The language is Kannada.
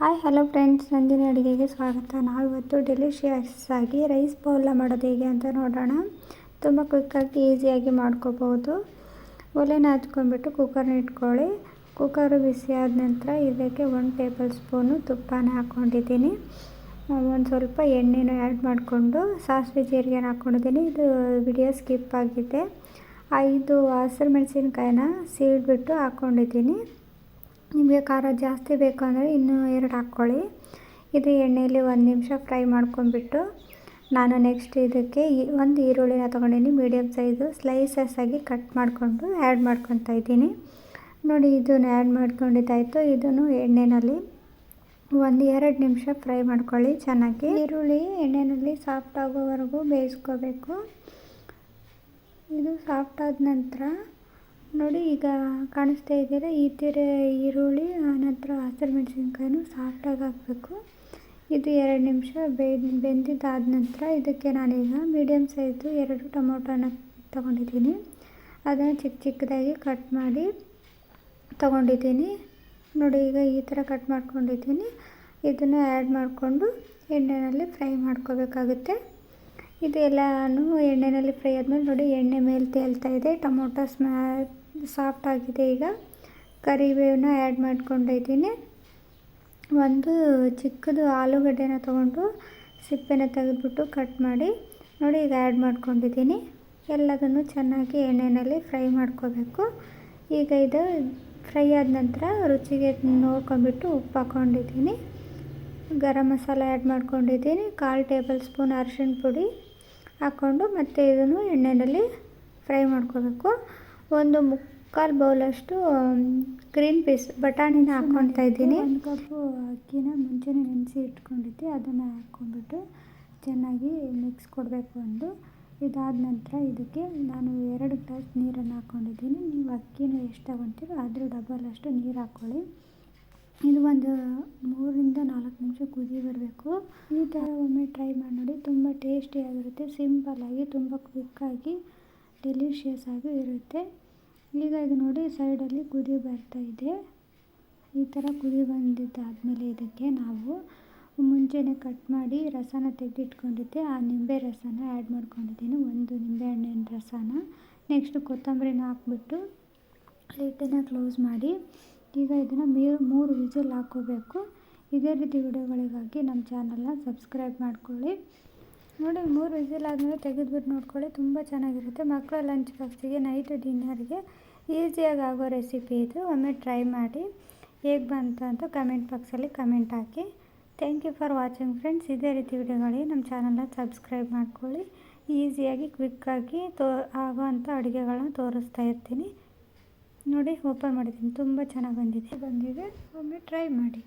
ಹಾಯ್, ಹಲೋ ಫ್ರೆಂಡ್ಸ್, ನಂದಿನಿ ಅಡುಗೆಗೆ ಸ್ವಾಗತ. ನಾವಿವತ್ತು ಡೆಲಿಷಿಯಸ್ ಆಗಿ ರೈಸ್ ಬೌಲ್ನ ಮಾಡೋದು ಹೇಗೆ ಅಂತ ನೋಡೋಣ. ತುಂಬ ಕ್ವಿಕ್ಕಾಗಿ ಈಸಿಯಾಗಿ ಮಾಡ್ಕೋಬೋದು ಒಲೆನ ಹಚ್ಕೊಂಡ್ಬಿಟ್ಟು ಕುಕ್ಕರ್ನ ಇಟ್ಕೊಳ್ಳಿ. ಕುಕ್ಕರು ಬಿಸಿ ಆದ ನಂತರ ಇದಕ್ಕೆ ಒಂದು ಟೇಬಲ್ ಸ್ಪೂನು ತುಪ್ಪನ ಹಾಕ್ಕೊಂಡಿದ್ದೀನಿ. ಒಂದು ಸ್ವಲ್ಪ ಎಣ್ಣೆನ ಆ್ಯಡ್ ಮಾಡಿಕೊಂಡು ಸಾಸಿವೆ ಜೀರಿಗೆನ ಹಾಕ್ಕೊಂಡಿದ್ದೀನಿ. ಇದು ವಿಡಿಯೋ ಸ್ಕಿಪ್ ಆಗಿದೆ. ಐದು ಹಸಿರು ಮೆಣಸಿನ್ಕಾಯಿನ ಸೀಡ್ಬಿಟ್ಟು ಹಾಕ್ಕೊಂಡಿದ್ದೀನಿ. ನಿಮಗೆ ಖಾರ ಜಾಸ್ತಿ ಬೇಕು ಅಂದರೆ ಇನ್ನೂ ಎರಡು ಹಾಕ್ಕೊಳ್ಳಿ. ಇದು ಎಣ್ಣೆಯಲ್ಲಿ ಒಂದು ನಿಮಿಷ ಫ್ರೈ ಮಾಡ್ಕೊಂಡ್ಬಿಟ್ಟು ನಾನು ನೆಕ್ಸ್ಟ್ ಇದಕ್ಕೆ ಒಂದು ಈರುಳ್ಳಿನ ತೊಗೊಂಡಿನಿ ಮೀಡಿಯಮ್ ಸೈಜು, ಸ್ಲೈಸಸ್ ಆಗಿ ಕಟ್ ಮಾಡಿಕೊಂಡು ಆ್ಯಡ್ ಮಾಡ್ಕೊತಾ ಇದ್ದೀನಿ. ನೋಡಿ, ಇದನ್ನು ಆ್ಯಡ್ ಮಾಡ್ಕೊಂಡಿದ್ದಾಯಿತು. ಇದನ್ನು ಎಣ್ಣೆಯಲ್ಲಿ ಒಂದು ಎರಡು ನಿಮಿಷ ಫ್ರೈ ಮಾಡ್ಕೊಳ್ಳಿ ಚೆನ್ನಾಗಿ. ಈರುಳ್ಳಿ ಎಣ್ಣೆಯಲ್ಲಿ ಸಾಫ್ಟ್ ಆಗೋವರೆಗೂ ಬೇಯಿಸ್ಕೋಬೇಕು. ಇದು ಸಾಫ್ಟ್ ಆದ ನಂತರ ನೋಡಿ, ಈಗ ಕಾಣಿಸ್ತಾ ಇದ್ದೀರಾ, ಈ ಥರ ಈರುಳ್ಳಿ ಆನಂತರ ಹಸಿರು ಮೆಣಸಿನ್ಕಾಯಿನೂ ಸಾಫ್ಟಾಗಿ ಹಾಕಬೇಕು. ಇದು ಎರಡು ನಿಮಿಷ ಬೆಂದು, ಬೆಂದಿದ್ದಾದ ನಂತರ ಇದಕ್ಕೆ ನಾನೀಗ ಮೀಡಿಯಮ್ ಸೈಜು ಎರಡು ಟೊಮೊಟೊನ ತೊಗೊಂಡಿದ್ದೀನಿ. ಅದನ್ನು ಚಿಕ್ಕ ಚಿಕ್ಕದಾಗಿ ಕಟ್ ಮಾಡಿ ತೊಗೊಂಡಿದ್ದೀನಿ. ನೋಡಿ, ಈಗ ಈ ಥರ ಕಟ್ ಮಾಡ್ಕೊಂಡಿದ್ದೀನಿ. ಇದನ್ನು ಆ್ಯಡ್ ಮಾಡಿಕೊಂಡು ಎಣ್ಣೆಯಲ್ಲಿ ಫ್ರೈ ಮಾಡ್ಕೋಬೇಕಾಗುತ್ತೆ. ಇದು ಎಲ್ಲನೂ ಎಣ್ಣೆಯಲ್ಲಿ ಫ್ರೈ ಆದಮೇಲೆ ನೋಡಿ, ಎಣ್ಣೆ ಮೇಲೆ ತೇಲ್ತಾ ಇದೆ. ಟೊಮೊಟೊ ಸ್ಮ್ಯಾ ಸಾಫ್ಟ್ ಆಗಿದೆ ಈಗ. ಕರಿಬೇವನ್ನ ಆ್ಯಡ್ ಮಾಡ್ಕೊಂಡಿದ್ದೀನಿ ಒಂದು ಚಿಕ್ಕದು ಆಲೂಗಡ್ಡೆನ ತೊಗೊಂಡು ಸಿಪ್ಪೆನ ತೆಗೆದುಬಿಟ್ಟು ಕಟ್ ಮಾಡಿ ನೋಡಿ ಈಗ ಆ್ಯಡ್ ಮಾಡ್ಕೊಂಡಿದ್ದೀನಿ. ಎಲ್ಲದನ್ನು ಚೆನ್ನಾಗಿ ಎಣ್ಣೆಯಲ್ಲಿ ಫ್ರೈ ಮಾಡ್ಕೋಬೇಕು. ಈಗ ಇದು ಫ್ರೈ ಆದ ನಂತರ ರುಚಿಗೆ ನೋಡ್ಕೊಂಬಿಟ್ಟು ಉಪ್ಪು ಹಾಕ್ಕೊಂಡಿದ್ದೀನಿ ಗರಂ ಮಸಾಲ ಆ್ಯಡ್ ಮಾಡ್ಕೊಂಡಿದ್ದೀನಿ. ಕಾಲು ಟೇಬಲ್ ಸ್ಪೂನ್ ಅರಿಶಿಣ ಪುಡಿ ಹಾಕ್ಕೊಂಡು ಮತ್ತು ಇದನ್ನು ಎಣ್ಣೆಯಲ್ಲಿ ಫ್ರೈ ಮಾಡ್ಕೋಬೇಕು. ಒಂದು ಮುಕ್ಕಾಲು ಬೌಲಷ್ಟು ಗ್ರೀನ್ ಪೀಸ್ ಬಟಾಣಿನ ಹಾಕ್ಕೊತಾ ಇದ್ದೀನಿ. ಒಂದು ಕಪ್ಪು ಅಕ್ಕಿನ ಮುಂಚೆನೇ ನೆನೆಸಿ ಇಟ್ಕೊಂಡಿದ್ದೆ. ಅದನ್ನು ಹಾಕ್ಕೊಂಡ್ಬಿಟ್ಟು ಚೆನ್ನಾಗಿ ಮಿಕ್ಸ್ ಕೊಡಬೇಕು ಒಂದು. ಇದಾದ ನಂತರ ಇದಕ್ಕೆ ನಾನು ಎರಡು ಗ್ಲಾಸ್ ನೀರನ್ನು ಹಾಕ್ಕೊಂಡಿದ್ದೀನಿ. ನೀವು ಅಕ್ಕಿನ ಎಷ್ಟು ತಗೊತೀರೋ ಅದ್ರ ಡಬಲ್ ಅಷ್ಟು ನೀರು ಹಾಕ್ಕೊಳ್ಳಿ ಇದು ಒಂದು ಮೂರರಿಂದ ನಾಲ್ಕು ನಿಮಿಷ ಕುದಿ ಬರಬೇಕು. ಈ ಥರ ಒಮ್ಮೆ ಟ್ರೈ ಮಾಡಿ ನೋಡಿ ತುಂಬ ಟೇಸ್ಟಿಯಾಗಿರುತ್ತೆ ಸಿಂಪಲ್ಲಾಗಿ ತುಂಬ ಕ್ವಿಕ್ಕಾಗಿ ಡೆಲಿಷಿಯಸ್ ಆಗಿ ಇರುತ್ತೆ. ಈಗ ಇದು ನೋಡಿ ಸೈಡಲ್ಲಿ ಕುದಿ ಬರ್ತಾ ಇದೆ. ಈ ಥರ ಕುದಿ ಬಂದಿದ್ದಾದಮೇಲೆ ಇದಕ್ಕೆ ನಾವು ಮುಂಚೆನೆ ಕಟ್ ಮಾಡಿ ರಸನ ತೆಗೆದಿಟ್ಕೊಂಡಿದ್ದೆ. ಆ ನಿಂಬೆ ರಸನ ಆ್ಯಡ್ ಮಾಡ್ಕೊಂಡಿದ್ದೀನಿ. ಒಂದು ನಿಂಬೆಹಣ್ಣಿನ ರಸನ. ನೆಕ್ಸ್ಟ್ ಕೊತ್ತಂಬರಿನ ಹಾಕ್ಬಿಟ್ಟು ಲೈಟನ್ನ ಕ್ಲೋಸ್ ಮಾಡಿ ಈಗ ಇದನ್ನು ಮೀರು ಮೂರು ವಿಸಿಲ್ ಹಾಕ್ಕೋಬೇಕು. ಇದೇ ರೀತಿ ವಿಡಿಯೋಗಳಿಗಾಗಿ ನಮ್ಮ ಚಾನಲ್ನ ಸಬ್ಸ್ಕ್ರೈಬ್ ಮಾಡ್ಕೊಳ್ಳಿ. ನೋಡಿ, ಮೂರು ವಿಸಿಲ್ ಆದಮೇಲೆ ತೆಗೆದುಬಿಟ್ಟು ನೋಡ್ಕೊಳ್ಳಿ, ತುಂಬ ಚೆನ್ನಾಗಿರುತ್ತೆ. ಮಕ್ಕಳ ಲಂಚ್ ಬಾಕ್ಸಿಗೆ ನೈಟ್ ಡಿನ್ನರ್ಗೆ ಈಸಿಯಾಗಿ ಆಗೋ ರೆಸಿಪಿ ಇದು. ಒಮ್ಮೆ ಟ್ರೈ ಮಾಡಿ, ಹೇಗೆ ಬಂತು ಅಂತ ಕಮೆಂಟ್ ಬಾಕ್ಸಲ್ಲಿ comment hockey. Thank you for watching friends. ಇದೇ ರೀತಿ ವಿಡಿಯೋಗಳಿಗೆ ನಮ್ಮ ಚಾನಲ್ನ ಸಬ್ಸ್ಕ್ರೈಬ್ ಮಾಡ್ಕೊಳ್ಳಿ. ಈಸಿಯಾಗಿ ಕ್ವಿಕ್ಕಾಗಿ ತೋ, ಆಗೋವಂಥ ಅಡುಗೆಗಳನ್ನ ತೋರಿಸ್ತಾ ಇರ್ತೀನಿ. ನೋಡಿ, ಓಪನ್ ಮಾಡಿದ್ದೀನಿ. ತುಂಬ ಚೆನ್ನಾಗಿ ಬಂದಿದೆ. ಬಂದಿದೆ. ಒಮ್ಮೆ ಟ್ರೈ ಮಾಡಿ.